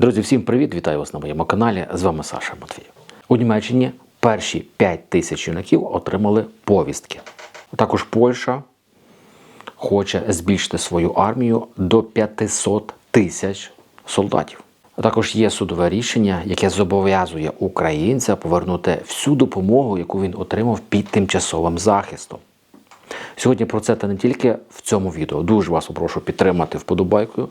Друзі, всім привіт! Вітаю вас на моєму каналі. З вами Саша Матвій. У Німеччині перші 5 тисяч юнаків отримали повістки. Також Польща хоче збільшити свою армію до 500 тисяч солдатів. Також є судове рішення, яке зобов'язує українця повернути всю допомогу, яку він отримав під тимчасовим захистом. Сьогодні про це та не тільки в цьому відео. Дуже вас попрошу підтримати вподобайкою,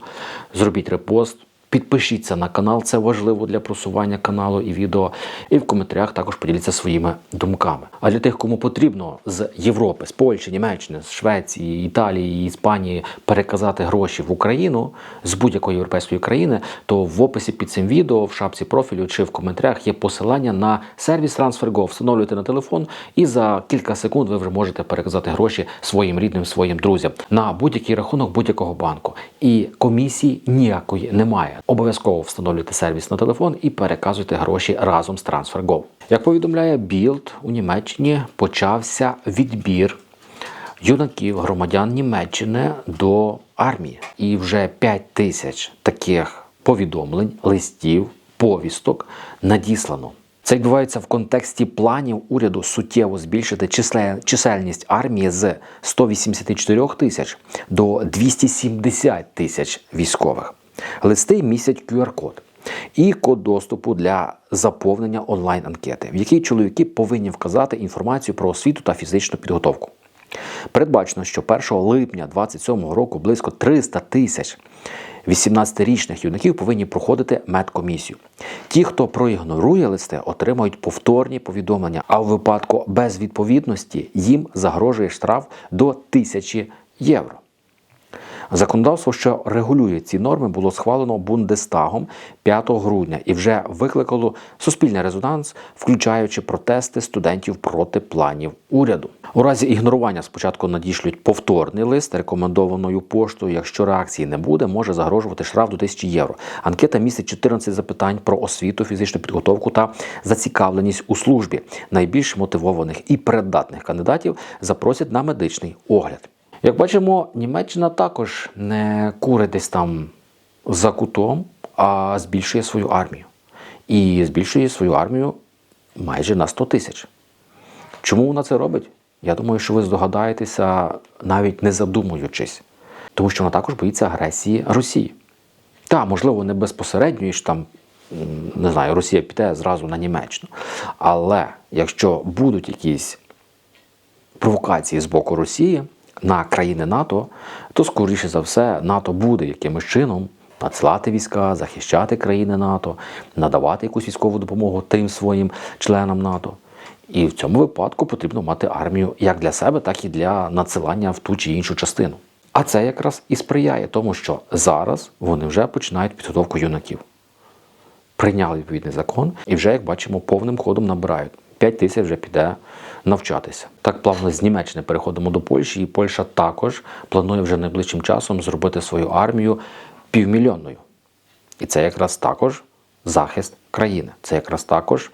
зробіть репост, підпишіться на канал, це важливо для просування каналу і відео. І в коментарях також поділіться своїми думками. А для тих, кому потрібно з Європи, з Польщі, Німеччини, з Швеції, Італії, Іспанії переказати гроші в Україну з будь-якої європейської країни, то в описі під цим відео, в шапці профілю чи в коментарях є посилання на сервіс TransferGo. Встановлюєте на телефон, і за кілька секунд ви вже можете переказати гроші своїм рідним, своїм друзям на будь-який рахунок будь-якого банку. І комісії ніякої немає. Обов'язково встановлюйте сервіс на телефон і переказуйте гроші разом з TransferGo. Як повідомляє Bild, у Німеччині почався відбір юнаків громадян Німеччини до армії. І вже 5 тисяч таких повідомлень, листів, повісток надіслано. Це відбувається в контексті планів уряду суттєво збільшити чисельність армії з 184 тисяч до 270 тисяч військових. Листи містять QR-код і код доступу для заповнення онлайн-анкети, в якій чоловіки повинні вказати інформацію про освіту та фізичну підготовку. Передбачено, що 1 липня 2027 року близько 300 тисяч 18-річних юнаків повинні проходити медкомісію. Ті, хто проігнорує листи, отримають повторні повідомлення, а в випадку безвідповідності їм загрожує штраф до 1000 євро. Законодавство, що регулює ці норми, було схвалено Бундестагом 5 грудня і вже викликало суспільний резонанс, включаючи протести студентів проти планів уряду. У разі ігнорування спочатку надішлють повторний лист рекомендованою поштою. Якщо реакції не буде, може загрожувати штраф до 1000 євро. Анкета містить 14 запитань про освіту, фізичну підготовку та зацікавленість у службі. Найбільш мотивованих і придатних кандидатів запросять на медичний огляд. Як бачимо, Німеччина також не курить десь там за кутом, а збільшує свою армію. І збільшує свою армію майже на 100 тисяч. Чому вона це робить? Я думаю, що ви здогадаєтеся, навіть не задумуючись, тому що вона також боїться агресії Росії. Та, можливо, не безпосередньо, що там, не знаю, Росія піде зразу на Німеччину. Але якщо будуть якісь провокації з боку Росії на країни НАТО, то скоріше за все НАТО буде якимось чином надсилати війська, захищати країни НАТО, надавати якусь військову допомогу тим своїм членам НАТО. І в цьому випадку потрібно мати армію як для себе, так і для надсилання в ту чи іншу частину. А це якраз і сприяє тому, що зараз вони вже починають підготовку юнаків прийняли відповідний закон і вже, як бачимо, повним ходом набирають. 5 тисяч вже піде навчатися. Так плавно з Німеччини переходимо до Польщі, і Польща також планує вже найближчим часом зробити свою армію півмільйонною. І це якраз також захист країни. Це якраз також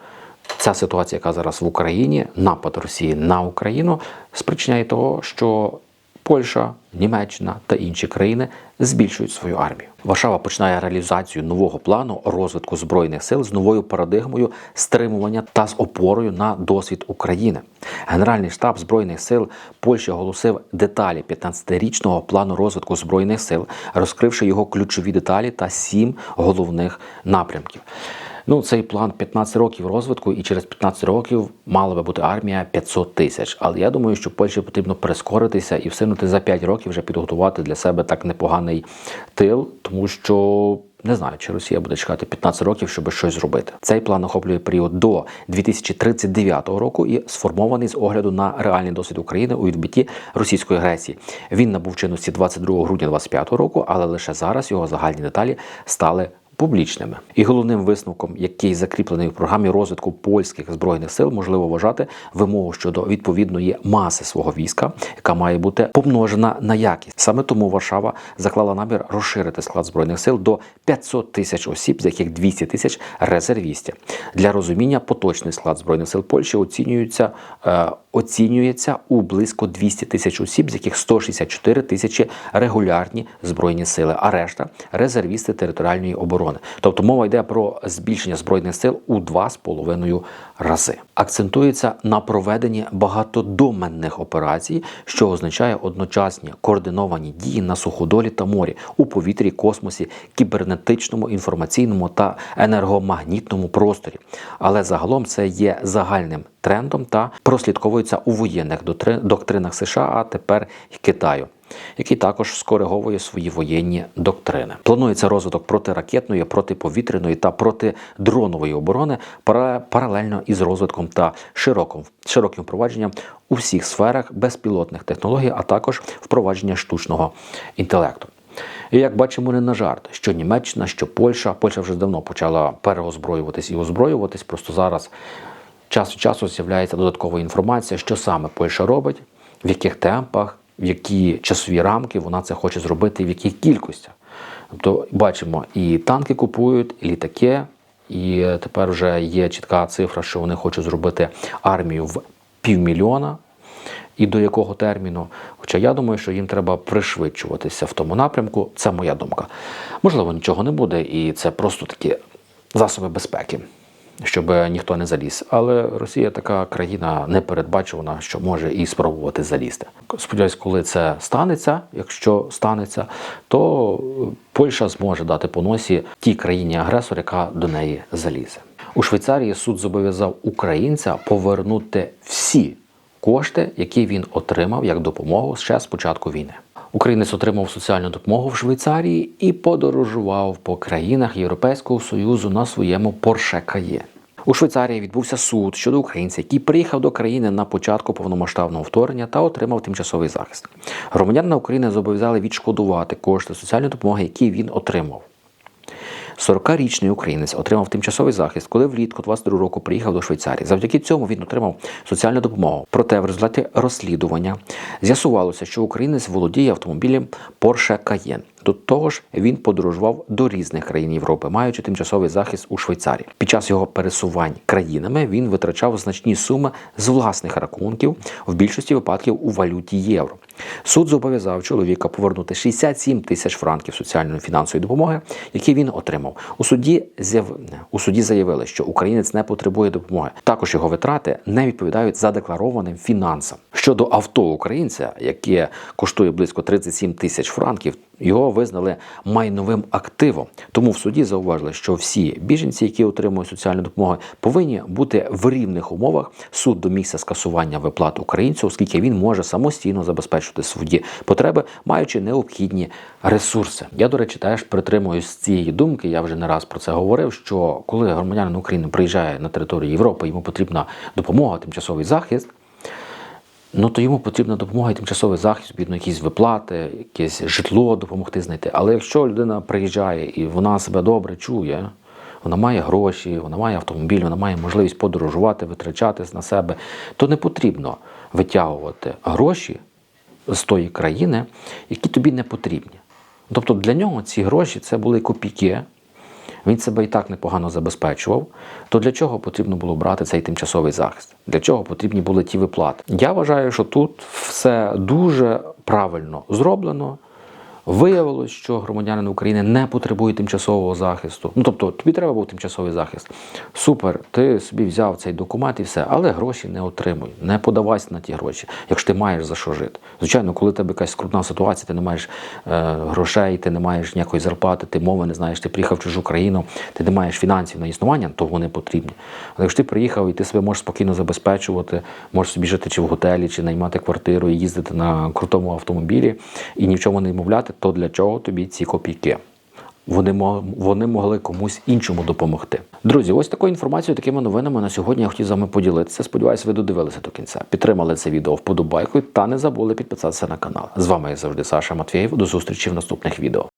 ця ситуація, яка зараз в Україні, напад Росії на Україну, спричиняє того, що Польща, Німеччина та інші країни збільшують свою армію. Варшава починає реалізацію нового плану розвитку збройних сил з новою парадигмою стримування та з опорою на досвід України. Генеральний штаб збройних сил Польщі оголосив деталі 15-річного плану розвитку збройних сил, розкривши його ключові деталі та сім головних напрямків. Ну, цей план 15 років розвитку, і через 15 років мала би бути армія 500 тисяч. Але я думаю, що Польщі потрібно прискоритися і всинути за 5 років вже підготувати для себе так непоганий тил, тому що. Не знаю, чи Росія буде чекати 15 років, щоб щось зробити. Цей план охоплює період до 2039 року і сформований з огляду на реальний досвід України у відбитті російської агресії. Він набув чинності 22 грудня 2025 року, але лише зараз його загальні деталі стали публічними. І головним висновком, який закріплений в програмі розвитку польських збройних сил, можливо вважати вимогу щодо відповідної маси свого війська, яка має бути помножена на якість. Саме тому Варшава заклала намір розширити склад збройних сил до 500 тисяч осіб, з яких 200 тисяч резервістів. Для розуміння поточний склад збройних сил Польщі оцінюється е, оцінюється у близько 200 тисяч осіб, з яких 164 тисячі регулярні збройні сили, а решта резервісти територіальної оборони. Тобто мова йде про збільшення збройних сил у 2,5 рази. Акцентується на проведенні багатодоменних операцій, що означає одночасні координовані дії на суходолі та морі, у повітрі, космосі, кібернетичному, інформаційному та енергомагнітному просторі. Але загалом це є загальним трендом та прослідковується у воєнних доктринах США, а тепер й Китаю. Який також скориговує свої воєнні доктрини. Планується розвиток протиракетної, протиповітряної та протидронової оборони пара- паралельно із розвитком та широким, широким впровадженням у всіх сферах безпілотних технологій, а також впровадження штучного інтелекту. І як бачимо, не на жарт, що Німеччина, що Польща, Польща вже давно почала переозброюватись і озброюватись. Просто зараз час від часу з'являється додаткова інформація, що саме Польща робить, в яких темпах, в які часові рамки вона це хоче зробити, в яких кількостях. Тобто бачимо, і танки купують, і літаки, і тепер вже є чітка цифра, що вони хочуть зробити армію в півмільйона. І до якого терміну? Хоча я думаю, що їм треба пришвидшуватися в тому напрямку. Це моя думка. Можливо, нічого не буде, і це просто такі засоби безпеки, щоб ніхто не заліз. Але Росія така країна непередбачувана, що може і спробувати залізти. Сподіваюсь, коли це станеться, якщо станеться, то Польща зможе дати по носі тій країні-агресор, яка до неї залізе. У Швейцарії суд зобов'язав українця повернути всі кошти, які він отримав як допомогу ще з початку війни. Українець отримав соціальну допомогу в Швейцарії і подорожував по країнах Європейського Союзу на своєму Porsche Cayenne. У Швейцарії відбувся суд щодо українця, який приїхав до країни на початку повномасштабного вторгнення та отримав тимчасовий захист. Громадянина України зобов'язали відшкодувати кошти соціальної допомоги, які він отримав. 40-річний українець отримав тимчасовий захист, коли влітку 22 року приїхав до Швейцарії. Завдяки цьому він отримав соціальну допомогу. Проте в результаті розслідування з'ясувалося, що українець володіє автомобілем Porsche Cayenne. До того ж, він подорожував до різних країн Європи, маючи тимчасовий захист у Швейцарії. Під час його пересувань країнами він витрачав значні суми з власних рахунків, в більшості випадків у валюті євро. Суд зобов'язав чоловіка повернути 67 тисяч франків соціальної фінансової допомоги, які він отримав. У суді з'яв... у суді заявили, що українець не потребує допомоги. Також його витрати не відповідають задекларованим фінансам. Щодо авто українця, яке коштує близько 37 тисяч франків, його визнали майновим активом. Тому в суді зауважили, що всі біженці, які отримують соціальну допомогу, повинні бути в рівних умовах. Суд домігся скасування виплат українцю, оскільки він може самостійно забезпечити свої потреби, маючи необхідні ресурси. Я, до речі, теж притримуюсь цієї думки. Я вже не раз про це говорив. Що коли громадянин України приїжджає на територію Європи, йому потрібна допомога, тимчасовий захист. Ну, то йому потрібна допомога і тимчасовий захист, відповідно, якісь виплати, якесь житло допомогти знайти. Але якщо людина приїжджає і вона себе добре чує, вона має гроші, вона має автомобіль, вона має можливість подорожувати, витрачатись на себе, то не потрібно витягувати гроші з тої країни, які тобі не потрібні. Тобто для нього ці гроші це були копійки. Він себе і так непогано забезпечував. То для чого потрібно було брати цей тимчасовий захист? Для чого потрібні були ті виплати? Я вважаю, що тут все дуже правильно зроблено. Виявилось, що громадянин України не потребує тимчасового захисту. Ну тобто, тобі треба був тимчасовий захист. Супер, ти собі взяв цей документ і все, але гроші не отримуй, не подавайся на ті гроші, якщо ти маєш за що жити. Звичайно, коли тебе якась скрутна ситуація, ти не маєш е, грошей, ти не маєш ніякої зарплати, ти мови не знаєш, ти приїхав в чужу країну, ти не маєш фінансів на існування, то вони потрібні. Але якщо ти приїхав і ти себе можеш спокійно забезпечувати, можеш собі жити чи в готелі, чи наймати квартиру і їздити на крутому автомобілі і ні в чому не відмовляти, то для чого тобі ці копійки? Вони могли комусь іншому допомогти. Друзі, ось такою інформацією, такими новинами на сьогодні я хотів з вами поділитися. Сподіваюсь, ви додивилися до кінця. Підтримали це відео вподобайкою та не забули підписатися на канал. З вами як завжди Саша Матвєєв. До зустрічі в наступних відео.